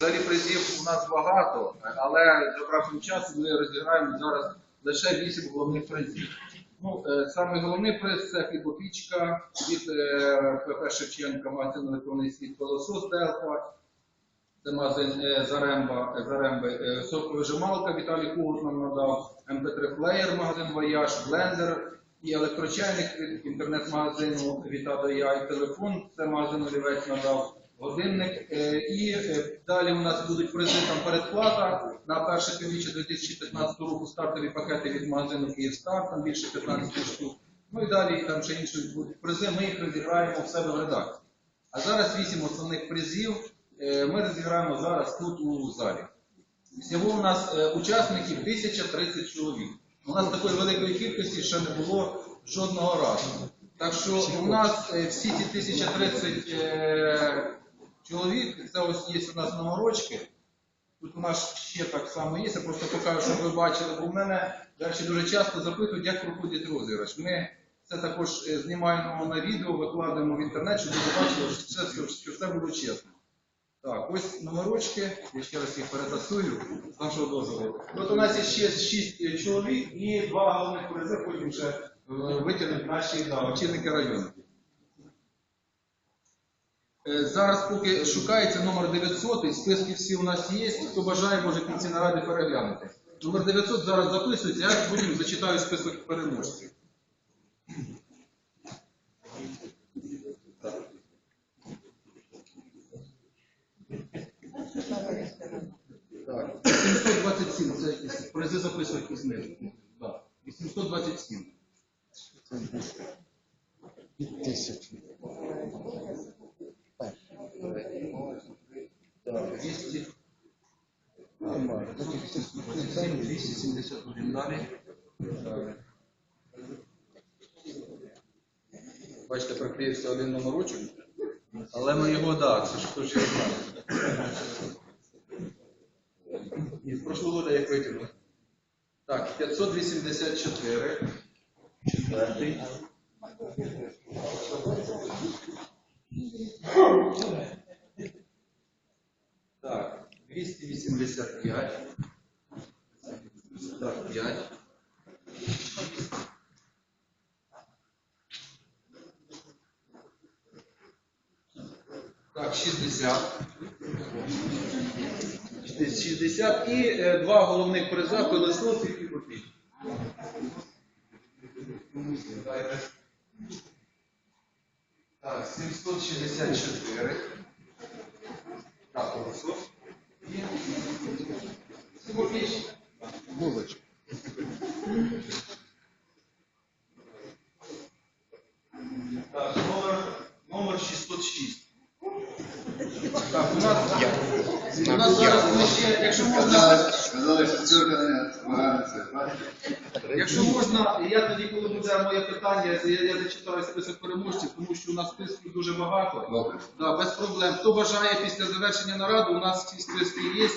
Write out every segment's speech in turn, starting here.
Взагалі призів у нас багато, але за браком часу ми розіграємо зараз лише 8 головних призів. Ну, е, саме головний приз це хлібопічка від е, ПП Шевченка, магазин електронний світ Колосос Делфа. Це магазин е, Заремба, е, Заремби, е, соковижималка Віталій Кугут нам надав, МП3 плеєр, магазин Вояж, блендер і електрочайник від інтернет-магазину Віта Я і телефон. Це магазин Олівець надав годинник. Е, І е, далі у нас будуть призи там передплата на перше півріччя 2015 року стартові пакети від магазину Київстар, там більше 15 штук. Ну і далі там ще інші будуть призи. Ми їх розіграємо в себе в редакції. А зараз вісім основних призів. е, Ми розіграємо зараз тут у залі. Всього у нас учасників 1030 чоловік. У нас такої великої кількості ще не було жодного разу. Так що у нас всі ці 1030 е, чоловік, це ось є у нас номерочки. Тут у нас ще так само є, я просто покажу, щоб ви бачили, бо в мене далі дуже часто запитують, як проходить розіграш. Ми це також е, знімаємо на відео, викладаємо в інтернет, щоб ви бачили, що все, що, все було чесно. Так, ось номерочки, я ще раз їх перетасую з нашого дозволу. От у нас є ще 6 чоловік і два головних призи, потім вже е, витягнуть наші да, очільники району. Е, Зараз поки шукається номер 900, списки всі у нас є. Хто бажає, може кінці наради переглянути. Номер 900 зараз записується, я потім зачитаю список переможців. Так, 827, це якісь призи записують із знизу. Так, 827. Тисячу. Так, 200. Нормально. 271 далі. Бачите, приклеївся один номерочок. Але ми його, так, це ж його знає. І з прошлого года як витягнули. Так, 584. Четвертий. Так, 285. Так, 5. Так, 60. 60 і е, два головних приза пилосос і хлібопіч. Так, 764. Так, пилосос. Булочка. Так, номер, номер 606. Так, у нас, у нас зараз ми ще, якщо можна, Сказали, сказали, що цирка не змагається. якщо можна, я тоді, коли буде моє питання, я, я зачитаю список переможців, тому що у нас списків дуже багато. Добре. Да, без проблем. Хто бажає після завершення наради, у нас ці списки є,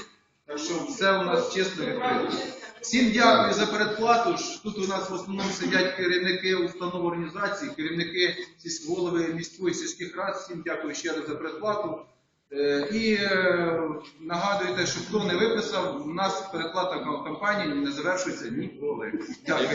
так що все у нас чесно відкрито. Всім дякую за передплату. Тут у нас в основному сидять керівники установ організації, керівники сільсь- голови міської сільських рад. Всім дякую ще раз за передплату. Е, І е, нагадуйте, що хто не виписав, у нас передплата компанії не завершується ніколи. Дякую.